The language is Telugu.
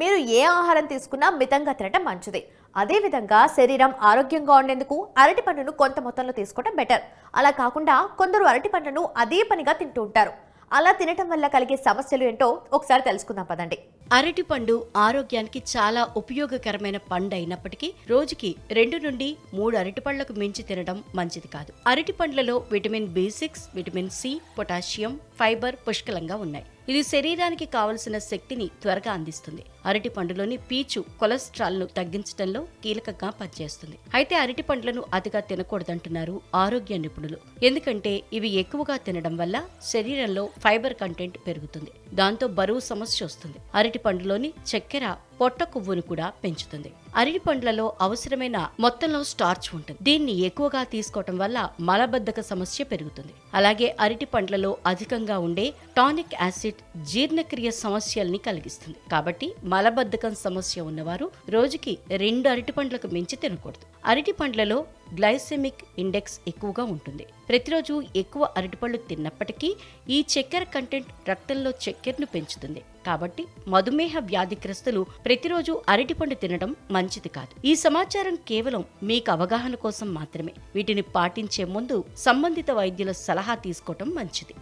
మీరు ఏ ఆహారం తీసుకున్నా మితంగా తినటం మంచిది. అదేవిధంగా శరీరం ఆరోగ్యంగా ఉండేందుకు అరటి పండును కొంత మొత్తంలో తీసుకోవడం బెటర్ అలా కాకుండా కొందరు అరటి పండును అదే పనిగా తింటూ ఉంటారు. అలా తినటం వల్ల కలిగే సమస్యలు ఏంటో ఒకసారి తెలుసుకుందాం పదండి. అరటిపండు ఆరోగ్యానికి చాలా ఉపయోగకరమైన పండు అయినప్పటికీ రోజుకి రెండు నుండి మూడు అరటిపండ్లకు మించి తినడం మంచిది కాదు. అరటిపండ్లలో vitamin B six vitamin C potassium fibre పుష్కలంగా ఉన్నాయి. ఇది శరీరానికి కావలసిన శక్తిని త్వరగా అందిస్తుంది. అరటి పండులోని పీచు కొలెస్ట్రాల్ను తగ్గించడంలో కీలకంగా పనిచేస్తుంది. అయితే అరటి పండ్లను అతిగా తినకూడదంటున్నారు ఆరోగ్య నిపుణులు. ఎందుకంటే ఇవి ఎక్కువగా తినడం వల్ల శరీరంలో ఫైబర్ కంటెంట్ పెరుగుతుంది. దాంతో బరువు సమస్య వస్తుంది. అరటి పండులోని చక్కెర పొట్ట కొవ్వును కూడా పెంచుతుంది. అరటి పండ్లలో అవసరమైన మొత్తంలో స్టార్చ్ ఉంటుంది. దీన్ని ఎక్కువగా తీసుకోవటం వల్ల మలబద్ధక సమస్య పెరుగుతుంది. అలాగే అరటి పండ్లలో అధికంగా ఉండే టానిక్ యాసిడ్ జీర్ణక్రియ సమస్యల్ని కలిగిస్తుంది. కాబట్టి మలబద్ధకం సమస్య ఉన్నవారు రోజుకి రెండు అరటి పండ్లకు మించి తినకూడదు. అరటి పండ్లలో గ్లైసెమిక్ ఇండెక్స్ ఎక్కువగా ఉంటుంది. ప్రతిరోజు ఎక్కువ అరటిపళ్ళు తిన్నప్పటికీ ఈ చక్కెర కంటెంట్ రక్తంలో చక్కెరను పెంచుతుంది. కాబట్టి మధుమేహ వ్యాధిగ్రస్తులు ప్రతిరోజు అరటిపండు తినడం మంచిది కాదు. ఈ సమాచారం కేవలం మీకు అవగాహన కోసం మాత్రమే. వీటిని పాటించే ముందు సంబంధిత వైద్యుల సలహా తీసుకోవటం మంచిది.